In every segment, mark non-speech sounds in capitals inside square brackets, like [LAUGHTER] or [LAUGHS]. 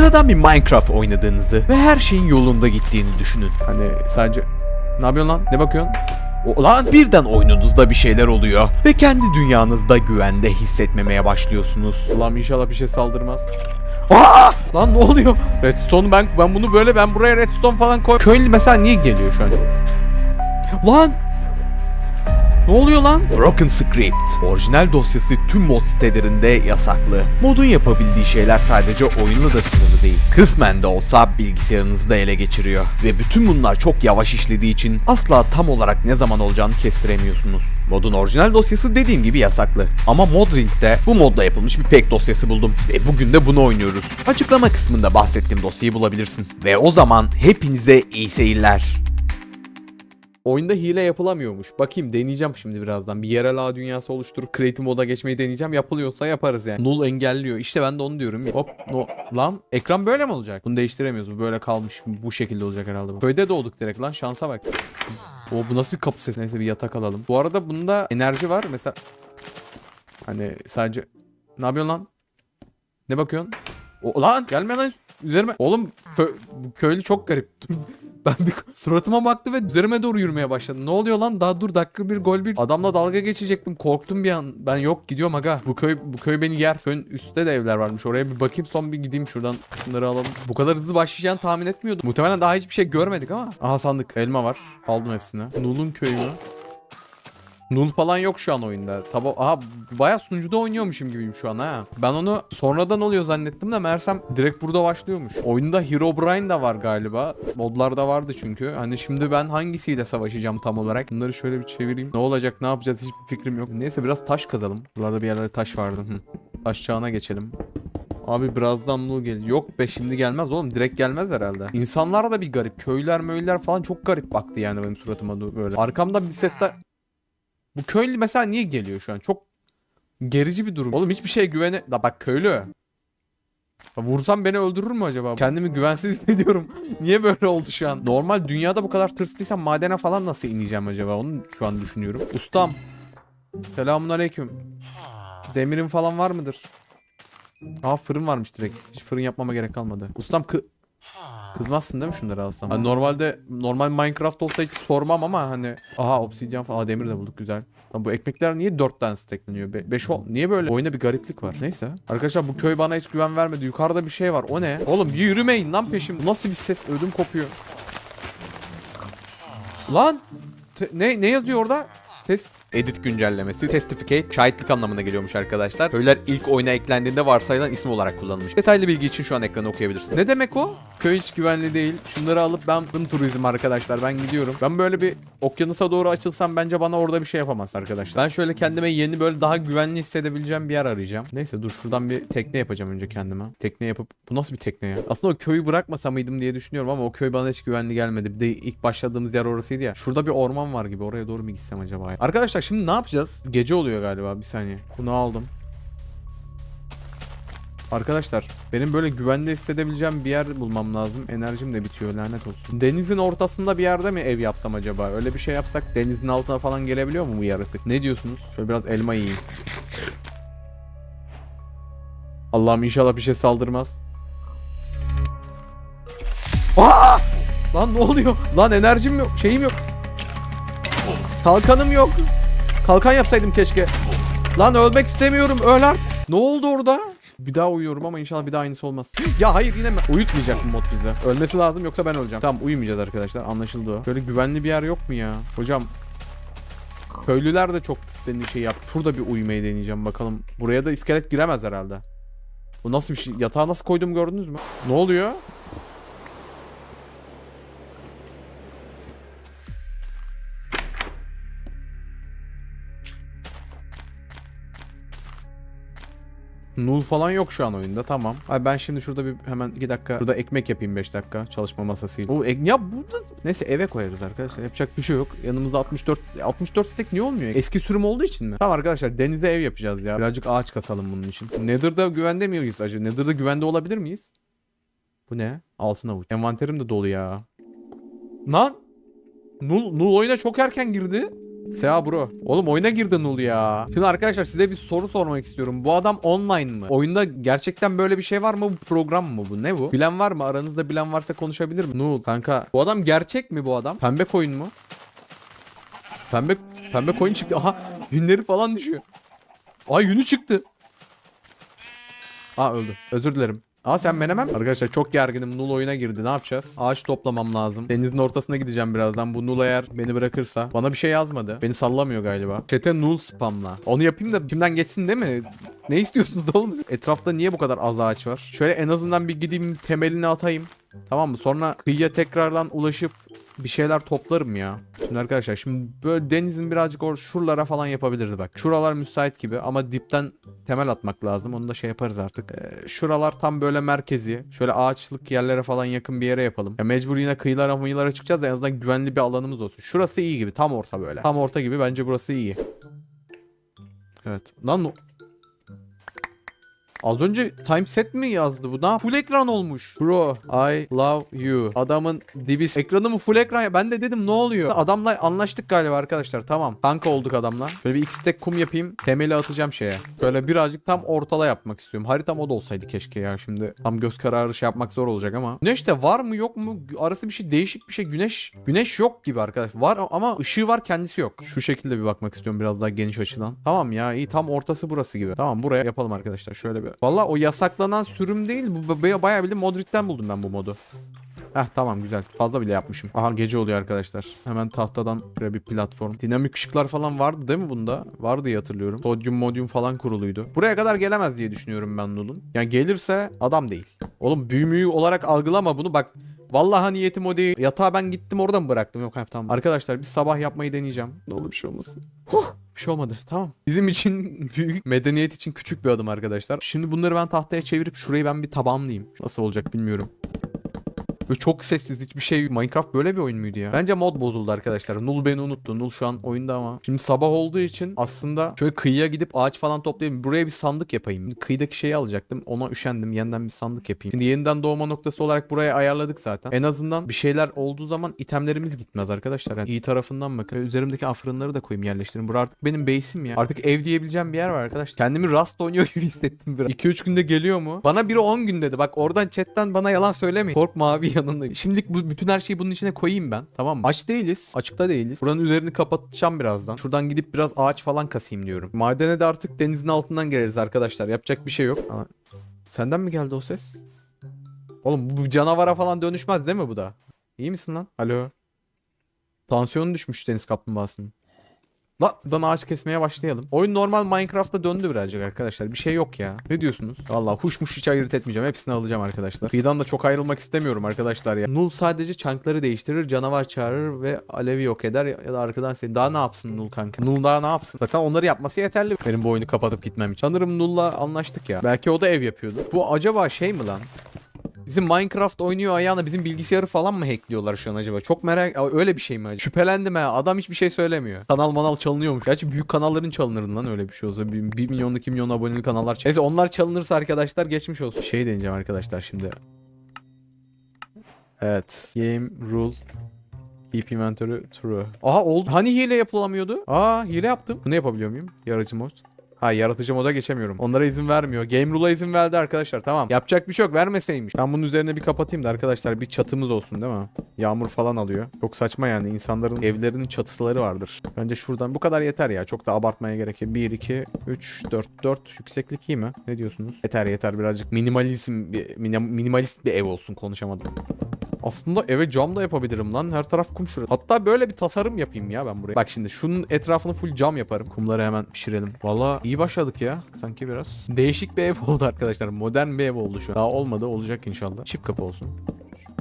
Sıradan bir Minecraft oynadığınızı ve her şeyin yolunda gittiğini düşünün. Hani sadece... Ne yapıyorsun lan? Ne bakıyorsun? Olan birden oyununuzda bir şeyler oluyor ve kendi dünyanızda güvende hissetmemeye başlıyorsunuz. Allah'ım inşallah bir şey saldırmaz. Aa! Lan ne oluyor? Redstone ben ben bunu böyle ben buraya redstone falan koy. Köylü mesela niye geliyor şu an? Lan! Ne oluyor lan? Broken Script, orijinal dosyası tüm mod sitelerinde yasaklı. Modun yapabildiği şeyler sadece oyunla da sınırlı değil. Kısmen de olsa bilgisayarınızı da ele geçiriyor. Ve bütün bunlar çok yavaş işlediği için asla tam olarak ne zaman olacağını kestiremiyorsunuz. Modun orijinal dosyası dediğim gibi yasaklı. Ama Modrink'te bu modla yapılmış bir pek dosyası buldum. Ve bugün de bunu oynuyoruz. Açıklama kısmında bahsettiğim dosyayı bulabilirsin. Ve o zaman hepinize iyi seyirler. Oyunda hile yapılamıyormuş. Bakayım deneyeceğim şimdi birazdan. Bir yerel ağ dünyası oluşturup creative moda geçmeyi deneyeceğim. Yapılıyorsa yaparız yani. Null engelliyor. İşte ben de onu diyorum. Hop no. Lan ekran böyle mi olacak? Bunu değiştiremiyoruz. Bu böyle kalmış. Bu şekilde olacak herhalde. Köyde doğduk direkt lan. Şansa bak. O bu nasıl bir kapı sesi? Neyse bir yatak alalım. Bu arada bunda enerji var. Mesela hani sadece ne yapıyorsun lan? Ne bakıyorsun? O, lan gelme lan üzerime. Oğlum kö- köylü çok garip. [LAUGHS] Ben bir suratıma baktı ve üzerime doğru yürümeye başladı. Ne oluyor lan? Daha dur dakika bir gol bir. Adamla dalga geçecektim. Korktum bir an. Ben yok gidiyorum aga. Bu köy bu köy beni yer. Köyün üstte de evler varmış. Oraya bir bakayım son bir gideyim şuradan. Şunları alalım. Bu kadar hızlı başlayacağını tahmin etmiyordum. Muhtemelen daha hiçbir şey görmedik ama. Aha sandık. Elma var. Aldım hepsini. Nul'un köyü mü? Null falan yok şu an oyunda. Taba Aha bayağı sunucuda oynuyormuşum gibiyim şu an ha. Ben onu sonradan oluyor zannettim de meğersem direkt burada başlıyormuş. Oyunda Herobrine da var galiba. Modlarda vardı çünkü. Hani şimdi ben hangisiyle savaşacağım tam olarak? Bunları şöyle bir çevireyim. Ne olacak ne yapacağız hiçbir fikrim yok. Neyse biraz taş kazalım. Buralarda bir yerlerde taş vardı. Taş çağına geçelim. Abi birazdan Null gelir. Yok be şimdi gelmez oğlum. Direkt gelmez herhalde. İnsanlar da bir garip. Köyler möyler falan çok garip baktı yani benim suratıma böyle. Arkamda bir sesler... Bu köylü mesela niye geliyor şu an? Çok gerici bir durum. Oğlum hiçbir şeye güvene... Da bak köylü. Vursam beni öldürür mü acaba? Kendimi güvensiz [LAUGHS] hissediyorum. Niye böyle oldu şu an? Normal dünyada bu kadar tırstıysam madene falan nasıl ineceğim acaba? Onu şu an düşünüyorum. Ustam. Selamun aleyküm. Demirin falan var mıdır? Aa fırın varmış direkt. Hiç fırın yapmama gerek kalmadı. Ustam kı... Kızmazsın değil mi şunları alsam? Hani normalde normal Minecraft olsa hiç sormam ama hani aha obsidyen falan demir de bulduk güzel. Lan bu ekmekler niye 4 tane stackleniyor? 5 ol. Niye böyle? Oyunda bir gariplik var. Neyse. Arkadaşlar bu köy bana hiç güven vermedi. Yukarıda bir şey var. O ne? Oğlum yürümeyin lan peşim. Nasıl bir ses? Ödüm kopuyor. Lan! Te- ne ne yazıyor orada? Test edit güncellemesi, testificate, şahitlik anlamına geliyormuş arkadaşlar. Köyler ilk oyuna eklendiğinde varsayılan isim olarak kullanılmış. Detaylı bilgi için şu an ekranı okuyabilirsin. Ne demek o? Köy hiç güvenli değil. Şunları alıp ben ben turizm arkadaşlar. Ben gidiyorum. Ben böyle bir okyanusa doğru açılsam bence bana orada bir şey yapamaz arkadaşlar. Ben şöyle kendime yeni böyle daha güvenli hissedebileceğim bir yer arayacağım. Neyse dur şuradan bir tekne yapacağım önce kendime. Tekne yapıp bu nasıl bir tekne ya? Aslında o köyü bırakmasa mıydım diye düşünüyorum ama o köy bana hiç güvenli gelmedi. Bir de ilk başladığımız yer orasıydı ya. Şurada bir orman var gibi. Oraya doğru mu gitsem acaba? ya? Arkadaşlar şimdi ne yapacağız? Gece oluyor galiba. Bir saniye. Bunu aldım. Arkadaşlar benim böyle güvende hissedebileceğim bir yer bulmam lazım. Enerjim de bitiyor lanet olsun. Denizin ortasında bir yerde mi ev yapsam acaba? Öyle bir şey yapsak denizin altına falan gelebiliyor mu bu yaratık? Ne diyorsunuz? Şöyle biraz elma yiyeyim. Allah'ım inşallah bir şey saldırmaz. Aa! Lan ne oluyor? Lan enerjim yok, şeyim yok. Kalkanım yok. Kalkan yapsaydım keşke. Lan ölmek istemiyorum. Öl artık. Ne oldu orada? Bir daha uyuyorum ama inşallah bir daha aynısı olmaz. ya hayır yine mi? Uyutmayacak bu mod bizi. Ölmesi lazım yoksa ben öleceğim. Tamam uyumayacağız arkadaşlar. Anlaşıldı. Böyle güvenli bir yer yok mu ya? Hocam Köylüler de çok beni şey yap. Şurada bir uyumayı deneyeceğim bakalım. Buraya da iskelet giremez herhalde. Bu nasıl bir şey? Yatağa nasıl koydum gördünüz mü? Ne oluyor? Null falan yok şu an oyunda tamam. Ay ben şimdi şurada bir hemen 2 dakika burada ekmek yapayım 5 dakika çalışma masasıyla. O ek, ya burada neyse eve koyarız arkadaşlar. Yapacak bir şey yok. Yanımızda 64 64 stack niye olmuyor? Eski sürüm olduğu için mi? Tamam arkadaşlar denizde ev yapacağız ya. Birazcık ağaç kasalım bunun için. Nether'da güvende miyiz acaba? Nether'da güvende olabilir miyiz? Bu ne? Altın avuç. Envanterim de dolu ya. Lan! Null, Null oyuna çok erken girdi. Seha bro. Oğlum oyuna girdi Nul ya. Şimdi arkadaşlar size bir soru sormak istiyorum. Bu adam online mı? Oyunda gerçekten böyle bir şey var mı? Bu program mı bu? Ne bu? Bilen var mı? Aranızda bilen varsa konuşabilir mi? Nul kanka. Bu adam gerçek mi bu adam? Pembe koyun mu? Pembe pembe koyun çıktı. Aha yünleri falan düşüyor. Ay yünü çıktı. Aa öldü. Özür dilerim. Aa sen menemen mi? Arkadaşlar çok gerginim. Nul oyuna girdi. Ne yapacağız? Ağaç toplamam lazım. Denizin ortasına gideceğim birazdan. Bu Nul eğer beni bırakırsa. Bana bir şey yazmadı. Beni sallamıyor galiba. Chat'e Nul spamla. Onu yapayım da kimden geçsin değil mi? Ne istiyorsunuz [LAUGHS] oğlum? Etrafta niye bu kadar az ağaç var? Şöyle en azından bir gideyim temelini atayım. Tamam mı? Sonra kıyıya tekrardan ulaşıp bir şeyler toplarım ya. Şimdi arkadaşlar şimdi böyle denizin birazcık or şuralara falan yapabiliriz bak. Şuralar müsait gibi ama dipten temel atmak lazım. Onu da şey yaparız artık. Ee, şuralar tam böyle merkezi. Şöyle ağaçlık yerlere falan yakın bir yere yapalım. Ya mecbur yine kıyılara mıyılara çıkacağız en azından güvenli bir alanımız olsun. Şurası iyi gibi. Tam orta böyle. Tam orta gibi bence burası iyi. Evet. Lan Az önce time set mi yazdı bu? Ne Full ekran olmuş. Bro, I love you. Adamın dibi ekranı mı full ekran? Ben de dedim ne oluyor? Adamla anlaştık galiba arkadaşlar. Tamam. Kanka olduk adamla. Böyle bir iki stack kum yapayım. Temeli atacağım şeye. Böyle birazcık tam ortala yapmak istiyorum. Haritam o olsaydı keşke ya şimdi. Tam göz kararı şey yapmak zor olacak ama. Güneş de var mı yok mu? Arası bir şey değişik bir şey. Güneş güneş yok gibi arkadaş. Var ama ışığı var kendisi yok. Şu şekilde bir bakmak istiyorum biraz daha geniş açıdan. Tamam ya iyi tam ortası burası gibi. Tamam buraya yapalım arkadaşlar. Şöyle bir. Valla o yasaklanan sürüm değil. Bu baya- bayağı bildiğin Modrit'ten buldum ben bu modu. Heh tamam güzel. Fazla bile yapmışım. Aha gece oluyor arkadaşlar. Hemen tahtadan böyle bir platform. Dinamik ışıklar falan vardı değil mi bunda? Vardı diye hatırlıyorum. Sodyum modyum falan kuruluydu. Buraya kadar gelemez diye düşünüyorum ben Nul'un. Yani gelirse adam değil. Oğlum büyümüyü olarak algılama bunu. Bak Vallahi niyetim o değil. Yatağa ben gittim oradan bıraktım. Yok hayır, tamam. Arkadaşlar bir sabah yapmayı deneyeceğim. Ne olur bir şey olmasın. Huh, bir şey olmadı. Tamam. Bizim için [LAUGHS] büyük, medeniyet için küçük bir adım arkadaşlar. Şimdi bunları ben tahtaya çevirip şurayı ben bir tabanlayayım. Nasıl olacak bilmiyorum. Ve çok sessiz hiçbir şey. Minecraft böyle bir oyun muydu ya? Bence mod bozuldu arkadaşlar. Nul beni unuttu. Nul şu an oyunda ama. Şimdi sabah olduğu için aslında şöyle kıyıya gidip ağaç falan toplayayım. Buraya bir sandık yapayım. Kıyıdaki şeyi alacaktım. Ona üşendim. Yeniden bir sandık yapayım. Şimdi yeniden doğma noktası olarak buraya ayarladık zaten. En azından bir şeyler olduğu zaman itemlerimiz gitmez arkadaşlar. Yani iyi tarafından bakın. Üzerimdeki afırınları da koyayım yerleştireyim. Burası artık benim base'im ya. Artık ev diyebileceğim bir yer var arkadaşlar. Kendimi Rust oynuyor gibi hissettim biraz. 2-3 günde geliyor mu? Bana biri 10 gün dedi. Bak oradan chatten bana yalan söylemeyin. Korkma abi yanındayım. Şimdilik bu, bütün her şeyi bunun içine koyayım ben. Tamam mı? Aç değiliz. Açıkta değiliz. Buranın üzerini kapatacağım birazdan. Şuradan gidip biraz ağaç falan kasayım diyorum. Madene de artık denizin altından gireriz arkadaşlar. Yapacak bir şey yok. Aa, Senden mi geldi o ses? Oğlum bu canavara falan dönüşmez değil mi bu da? İyi misin lan? Alo. Tansiyonu düşmüş deniz kaplumbağasının. La ağaç kesmeye başlayalım. Oyun normal Minecraft'a döndü birazcık arkadaşlar. Bir şey yok ya. Ne diyorsunuz? Valla huşmuş hiç ayırt etmeyeceğim. Hepsini alacağım arkadaşlar. Kıyıdan da çok ayrılmak istemiyorum arkadaşlar ya. Nul sadece çankları değiştirir, canavar çağırır ve alevi yok eder ya da arkadan seni. Daha ne yapsın Nul kanka? Nul daha ne yapsın? Zaten onları yapması yeterli. Benim bu oyunu kapatıp gitmem için. Sanırım Nul'la anlaştık ya. Belki o da ev yapıyordu. Bu acaba şey mi lan? Bizim Minecraft oynuyor ayağına bizim bilgisayarı falan mı hackliyorlar şu an acaba? Çok merak öyle bir şey mi acaba? Şüphelendim ha. Adam hiçbir şey söylemiyor. Kanal manal çalınıyormuş. Gerçi büyük kanalların çalınırdı lan öyle bir şey olsa. 1 milyon 2 milyon aboneli kanallar. çal- Neyse onlar çalınırsa arkadaşlar geçmiş olsun. Şey deneyeceğim arkadaşlar şimdi. Evet. Game rule Keep inventory true. Aha oldu. Hani hile yapılamıyordu? Aa hile yaptım. Bunu yapabiliyor muyum? Yaratıcı mod. Ha yaratıcı moda geçemiyorum. Onlara izin vermiyor. Game Rule'a izin verdi arkadaşlar. Tamam. Yapacak bir şey yok. Vermeseymiş. Ben bunun üzerine bir kapatayım da arkadaşlar bir çatımız olsun değil mi? Yağmur falan alıyor. Çok saçma yani. İnsanların evlerinin çatısıları vardır. Bence şuradan bu kadar yeter ya. Çok da abartmaya gerek yok. 1, 2, 3, 4, 4 yükseklik iyi mi? Ne diyorsunuz? Yeter yeter birazcık minimalizm, minimalist bir ev olsun konuşamadım. Aslında eve cam da yapabilirim lan. Her taraf kum şurada. Hatta böyle bir tasarım yapayım ya ben buraya. Bak şimdi şunun etrafını full cam yaparım. Kumları hemen pişirelim. Valla iyi başladık ya. Sanki biraz. Değişik bir ev [LAUGHS] oldu arkadaşlar. Modern bir ev oldu şu an. Daha olmadı olacak inşallah. Çift kapı olsun.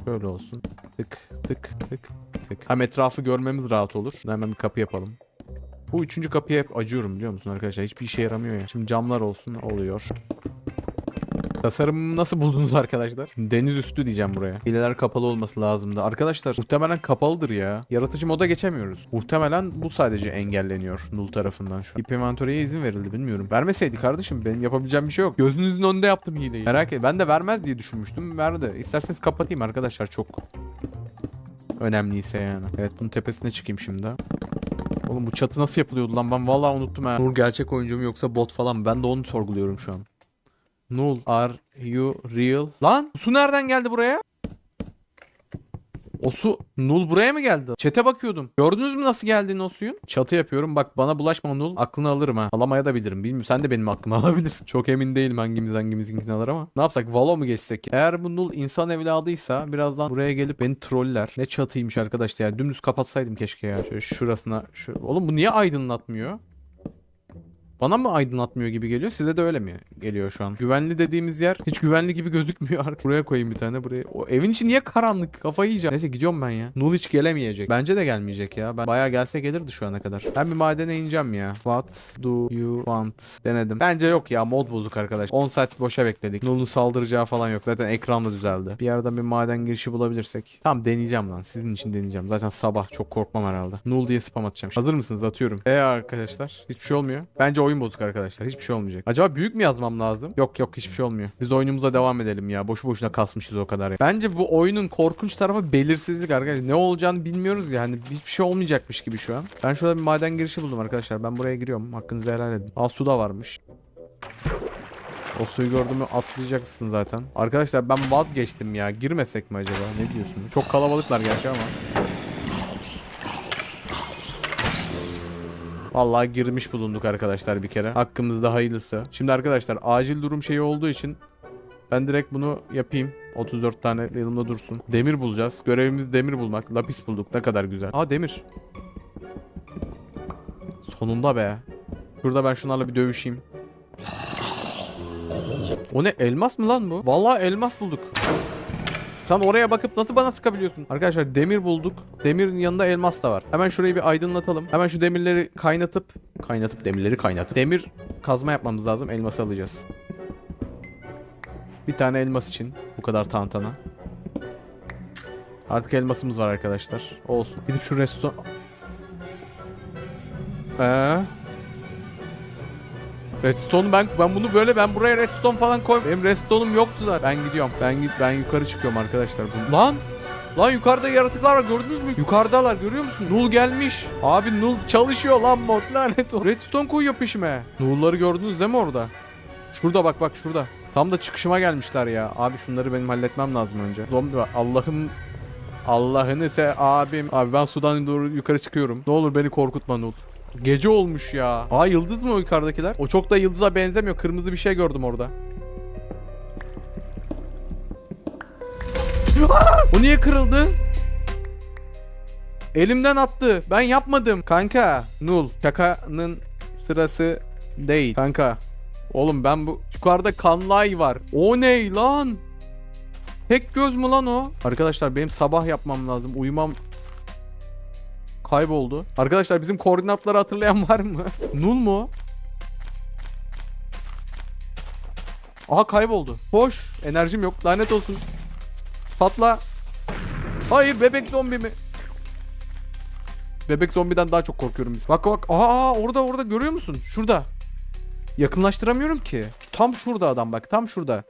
Böyle olsun. Tık tık tık tık. Hem etrafı görmemiz rahat olur. Şuna hemen bir kapı yapalım. Bu üçüncü kapıya hep acıyorum biliyor musun arkadaşlar? Hiçbir işe yaramıyor ya. Şimdi camlar olsun oluyor. Tasarımı nasıl buldunuz arkadaşlar? Deniz üstü diyeceğim buraya. Hileler kapalı olması lazımdı. Arkadaşlar muhtemelen kapalıdır ya. Yaratıcı moda geçemiyoruz. Muhtemelen bu sadece engelleniyor Null tarafından şu an. İp inventory'ye izin verildi bilmiyorum. Vermeseydi kardeşim benim yapabileceğim bir şey yok. Gözünüzün önünde yaptım hileyi. Merak et. Ben de vermez diye düşünmüştüm. Verdi. İsterseniz kapatayım arkadaşlar çok. Önemliyse yani. Evet bunun tepesine çıkayım şimdi. Oğlum bu çatı nasıl yapılıyordu lan? Ben vallahi unuttum ha. Nur gerçek oyuncu mu yoksa bot falan? Ben de onu sorguluyorum şu an. Null, are you real? Lan su nereden geldi buraya? O su Nul buraya mı geldi? Çete bakıyordum. Gördünüz mü nasıl geldiğini o suyun? Çatı yapıyorum. Bak bana bulaşma Nul. Aklını alırım ha. Alamaya da bilirim. Bilmiyorum. Sen de benim aklımı [LAUGHS] alabilirsin. Çok emin değilim hangimiz hangimizinkini alır ama. Ne yapsak? Valo mu geçsek? Eğer bu Nul insan evladıysa birazdan buraya gelip beni troller. Ne çatıymış arkadaşlar ya. Dümdüz kapatsaydım keşke ya. Şöyle şurasına. Şu... Oğlum bu niye aydınlatmıyor? Bana mı aydınlatmıyor gibi geliyor? Size de öyle mi geliyor şu an? Güvenli dediğimiz yer hiç güvenli gibi gözükmüyor. [LAUGHS] Buraya koyayım bir tane buraya. O evin içi niye karanlık? Kafayı yiyeceğim. Neyse gidiyorum ben ya. Nul hiç gelemeyecek. Bence de gelmeyecek ya. Ben bayağı gelse gelirdi şu ana kadar. Ben bir madene ineceğim ya. What do you want? Denedim. Bence yok ya. Mod bozuk arkadaş. 10 saat boşa bekledik. Nul'un saldıracağı falan yok. Zaten ekran da düzeldi. Bir yerden bir maden girişi bulabilirsek. Tamam deneyeceğim lan. Sizin için deneyeceğim. Zaten sabah çok korkmam herhalde. Nul diye spam atacağım. Hazır mısınız? Atıyorum. E arkadaşlar. Hiçbir şey olmuyor. Bence oyun bozuk arkadaşlar. Hiçbir şey olmayacak. Acaba büyük mü yazmam lazım? Yok yok hiçbir şey olmuyor. Biz oyunumuza devam edelim ya. Boşu boşuna kasmışız o kadar. Bence bu oyunun korkunç tarafı belirsizlik arkadaşlar. Ne olacağını bilmiyoruz ya. Hani hiçbir şey olmayacakmış gibi şu an. Ben şurada bir maden girişi buldum arkadaşlar. Ben buraya giriyorum. Hakkınızı helal edin. Aa su da varmış. O suyu gördüm mü atlayacaksın zaten. Arkadaşlar ben vazgeçtim ya. Girmesek mi acaba? Ne diyorsunuz? Çok kalabalıklar gerçi ama. Vallahi girmiş bulunduk arkadaşlar bir kere. Hakkımızda hayırlısı. Şimdi arkadaşlar acil durum şeyi olduğu için ben direkt bunu yapayım. 34 tane elimde dursun. Demir bulacağız. Görevimiz demir bulmak. Lapis bulduk. Ne kadar güzel. Aa demir. Sonunda be. Şurada ben şunlarla bir dövüşeyim. O ne elmas mı lan bu? Vallahi elmas bulduk. Sen oraya bakıp nasıl bana sıkabiliyorsun? Arkadaşlar demir bulduk. Demirin yanında elmas da var. Hemen şurayı bir aydınlatalım. Hemen şu demirleri kaynatıp kaynatıp demirleri kaynatıp demir kazma yapmamız lazım. Elması alacağız. Bir tane elmas için bu kadar tantana. Artık elmasımız var arkadaşlar. Olsun. Gidip şu restoran... Eee? Redstone ben ben bunu böyle ben buraya redstone falan koy. Benim redstone'um yoktu zaten. Ben gidiyorum. Ben git ben yukarı çıkıyorum arkadaşlar. Lan Lan yukarıda yaratıklar var gördünüz mü? Yukarıdalar görüyor musun? Null gelmiş. Abi Null çalışıyor lan mod lanet o. Redstone koyuyor peşime. Null'ları gördünüz değil mi orada? Şurada bak bak şurada. Tam da çıkışıma gelmişler ya. Abi şunları benim halletmem lazım önce. Allah'ım Allah'ını se abim. Abi ben sudan doğru yukarı çıkıyorum. Ne olur beni korkutma Null. Gece olmuş ya. Aa yıldız mı o yukarıdakiler? O çok da yıldıza benzemiyor. Kırmızı bir şey gördüm orada. Aa! O niye kırıldı? Elimden attı. Ben yapmadım. Kanka. Nul. Şakanın sırası değil. Kanka. Oğlum ben bu... Yukarıda kanlay var. O ne lan? Tek göz mü lan o? Arkadaşlar benim sabah yapmam lazım. Uyumam kayboldu. Arkadaşlar bizim koordinatları hatırlayan [LAUGHS] var mı? Nul mu? Aha kayboldu. Boş. Enerjim yok. Lanet olsun. Patla. Hayır bebek zombi mi? Bebek zombiden daha çok korkuyorum biz. Bak bak. Aa orada orada görüyor musun? Şurada. Yakınlaştıramıyorum ki. Tam şurada adam bak. Tam şurada.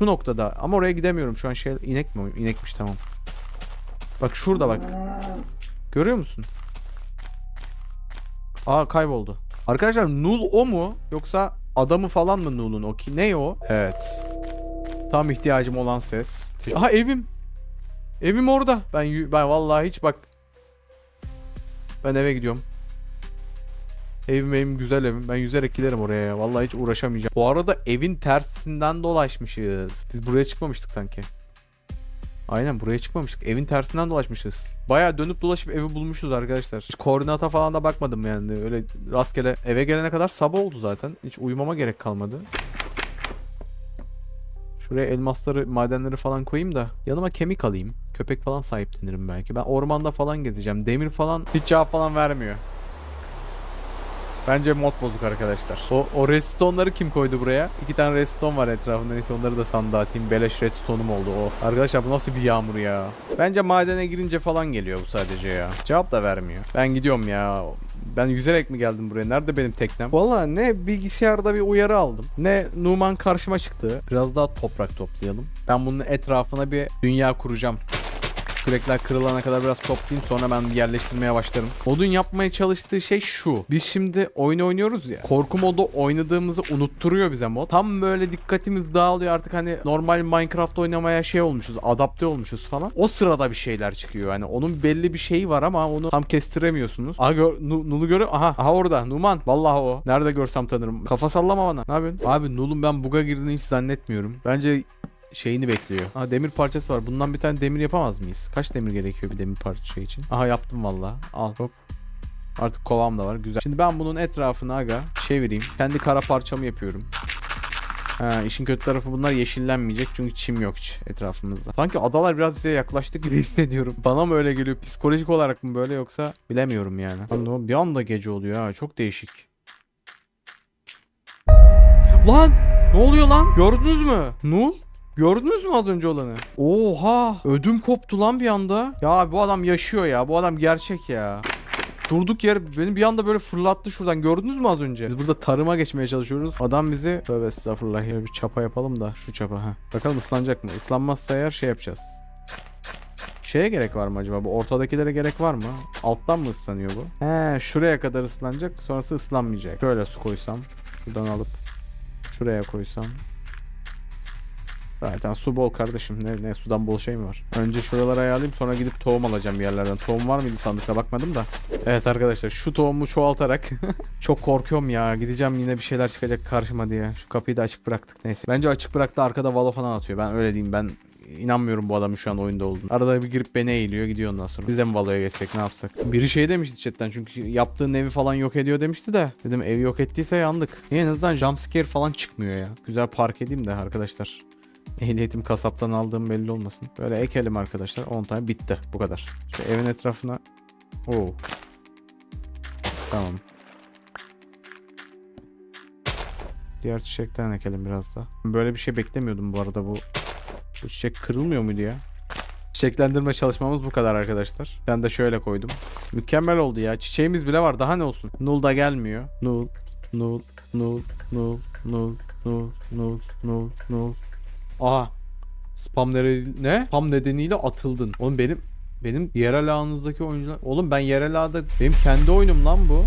Bu noktada. Ama oraya gidemiyorum. Şu an şey inek mi? İnekmiş tamam. Bak şurada bak. Görüyor musun? Aa kayboldu. Arkadaşlar Nul o mu? Yoksa adamı falan mı Nul'un o ki? Ne o? Evet. Tam ihtiyacım olan ses. Aha evim. Evim orada. Ben ben vallahi hiç bak. Ben eve gidiyorum. Evim evim güzel evim. Ben yüzerek giderim oraya ya. Vallahi hiç uğraşamayacağım. Bu arada evin tersinden dolaşmışız. Biz buraya çıkmamıştık sanki. Aynen buraya çıkmamıştık. Evin tersinden dolaşmışız. Baya dönüp dolaşıp evi bulmuşuz arkadaşlar. Hiç koordinata falan da bakmadım yani. Öyle rastgele eve gelene kadar sabah oldu zaten. Hiç uyumama gerek kalmadı. Şuraya elmasları, madenleri falan koyayım da yanıma kemik alayım. Köpek falan sahiplenirim belki. Ben ormanda falan gezeceğim. Demir falan hiç cevap falan vermiyor. Bence mod bozuk arkadaşlar. O, o redstone'ları kim koydu buraya? İki tane redstone var etrafında. Neyse onları da sandığa atayım. Beleş redstone'um oldu o. Arkadaşlar bu nasıl bir yağmur ya? Bence madene girince falan geliyor bu sadece ya. Cevap da vermiyor. Ben gidiyorum ya. Ben yüzerek mi geldim buraya? Nerede benim teknem? Valla ne bilgisayarda bir uyarı aldım. Ne Numan karşıma çıktı. Biraz daha toprak toplayalım. Ben bunun etrafına bir dünya kuracağım. Kürekler kırılana kadar biraz toplayayım sonra ben yerleştirmeye başlarım. Modun yapmaya çalıştığı şey şu. Biz şimdi oyun oynuyoruz ya. Korku modu oynadığımızı unutturuyor bize mod. Tam böyle dikkatimiz dağılıyor artık hani normal Minecraft oynamaya şey olmuşuz. Adapte olmuşuz falan. O sırada bir şeyler çıkıyor. Yani onun belli bir şeyi var ama onu tam kestiremiyorsunuz. Aha gör, Nu- Nul'u görüyor. Aha, aha orada. Numan. Vallahi o. Nerede görsem tanırım. Kafa sallama bana. Ne yapıyorsun? Abi Nul'un ben buga girdiğini hiç zannetmiyorum. Bence şeyini bekliyor. Aha demir parçası var. Bundan bir tane demir yapamaz mıyız? Kaç demir gerekiyor bir demir parça için? Aha yaptım valla. Al hop. Artık kovam da var. Güzel. Şimdi ben bunun etrafını aga çevireyim. Kendi kara parçamı yapıyorum. Ha, işin kötü tarafı bunlar yeşillenmeyecek çünkü çim yok hiç etrafımızda. Sanki adalar biraz bize yaklaştı gibi [LAUGHS] hissediyorum. Bana mı öyle geliyor? Psikolojik olarak mı böyle yoksa bilemiyorum yani. Lan bir anda gece oluyor ha. Çok değişik. Lan! Ne oluyor lan? Gördünüz mü? Nul? Gördünüz mü az önce olanı? Oha! Ödüm koptu lan bir anda. Ya bu adam yaşıyor ya. Bu adam gerçek ya. Durduk yer beni bir anda böyle fırlattı şuradan. Gördünüz mü az önce? Biz burada tarıma geçmeye çalışıyoruz. Adam bizi... Tövbe estağfurullah bir çapa yapalım da. Şu çapa ha. Bakalım ıslanacak mı? Islanmazsa eğer şey yapacağız. Şeye gerek var mı acaba? Bu ortadakilere gerek var mı? Alttan mı ıslanıyor bu? He şuraya kadar ıslanacak. Sonrası ıslanmayacak. Şöyle su koysam. Buradan alıp şuraya koysam. Zaten su bol kardeşim. Ne, ne sudan bol şey mi var? Önce şuraları ayarlayayım sonra gidip tohum alacağım bir yerlerden. Tohum var mıydı sandıkta bakmadım da. Evet arkadaşlar şu tohumu çoğaltarak [LAUGHS] çok korkuyorum ya. Gideceğim yine bir şeyler çıkacak karşıma diye. Şu kapıyı da açık bıraktık neyse. Bence açık bıraktı arkada valo falan atıyor. Ben öyle diyeyim ben inanmıyorum bu adamın şu an oyunda olduğunu. Arada bir girip beni eğiliyor gidiyor ondan sonra. Biz de mi Valo'ya geçsek ne yapsak? Biri şey demişti chatten çünkü yaptığın evi falan yok ediyor demişti de. Dedim evi yok ettiyse yandık. Niye en azından jumpscare falan çıkmıyor ya. Güzel park edeyim de arkadaşlar. [LAUGHS] Ehliyetim kasaptan aldığım belli olmasın. Böyle ekelim arkadaşlar. 10 tane bitti. Bu kadar. Şu evin etrafına... Oo. Tamam. Diğer çiçekten ekelim biraz da. Böyle bir şey beklemiyordum bu arada bu. Bu çiçek kırılmıyor muydu ya? Çiçeklendirme çalışmamız bu kadar arkadaşlar. Ben de şöyle koydum. Mükemmel oldu ya. Çiçeğimiz bile var. Daha ne olsun? Nul da gelmiyor. Nul, nul, nul, nul, nul, nul, nul, nul, nul. Aha. Spam ne? Spam nedeniyle atıldın. Oğlum benim benim yerel ağınızdaki oyuncular. Oğlum ben yerel ağda benim kendi oyunum lan bu.